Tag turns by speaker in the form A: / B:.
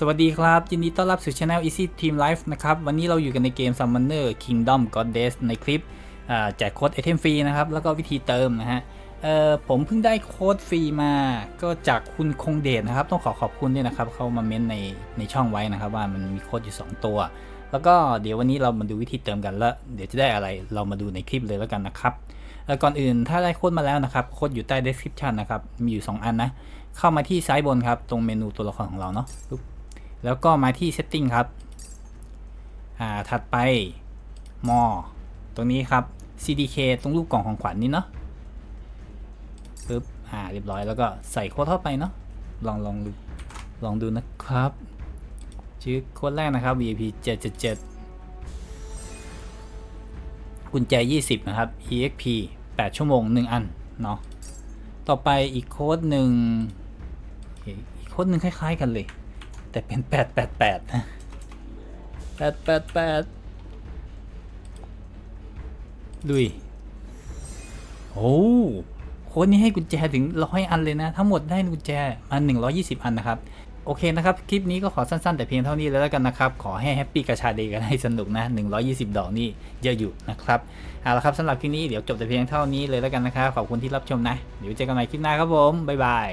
A: สวัสดีครับ ยินดีต้อนรับสู่ช anel Easy Team Life นะครับ วันนี้เราอยู่กันในเกม Summoner Kingdom Goddess ในคลิปแจกโค้ดไอเทมฟรีนะครับ แล้วก็วิธีเติมนะฮะผมเพิ่งได้โค้ดฟรีมาก็จากคุณคงเดชนะครับ ต้องขอขอบคุณด้วยนะครับ เขามาเม้นในในช่องไว้นะครับ ว่ามันมีโค้ดอยู่ 2 ตัว แล้วก็เดี๋ยววันนี้เรามาดูวิธีเติมกันแล้ว เดี๋ยวจะได้อะไรเรามาดูในคลิปเลยแล้วกันนะครับก่อนอื่นถ้าได้โค้ดมาแล้วนะครับโค้ดอยู่ใต้ description นะครับมีอยู่ 2 อันนะเข้ามาที่ซ้ายบนครับตรงเมนูตัวละครของเราเนาะ แล้วก็มาที่ setting ครับ อ่า ถัดไป more ตรงนี้ครับ CDK ตรงรูปกล่องของขวัญนนี่เนาะปึ๊บ อ่า เรียบร้อย แล้วก็ใส่โค้ดเข้าไปเนาะ ลองลองดู ลองดูนะครับ ชื่อโค้ดแรกนะครับ VIP 777กุญแจ 20 นะครับ EXP 8 ชั่วโมง 1 อัน เนาะ ต่อไปอีกโค้ดหนึ่งอีกโค้ดหนึ่งคล้าย ๆ กันเลย แต่เป็นแปดแปดแปดนะแปดแปดแปดดุยโอ้โค้ดนี้ให้กุญแจถึงร้อยอันเลยนะ ทั้งหมดได้กุญแจมาหนึ่งร้อยี่สิบอันนะครับ โอเคนะครับ คลิปนี้ก็ขอสั้น ๆ แต่เพียงเท่านี้แล้วกันนะครับ ขอให้แฮปปี้กระชาเดย์กันให้สนุกนะ 120 ดอกนี่เยอะอยู่นะครับเอาละครับสำหรับคลิปนี้เดี๋ยวจบแต่เพียงเท่านี้เลยแล้วกันนะครับขอบคุณที่รับชมนะ เดี๋ยวเจอกันใหม่คลิปหน้าครับผมบ๊ายบาย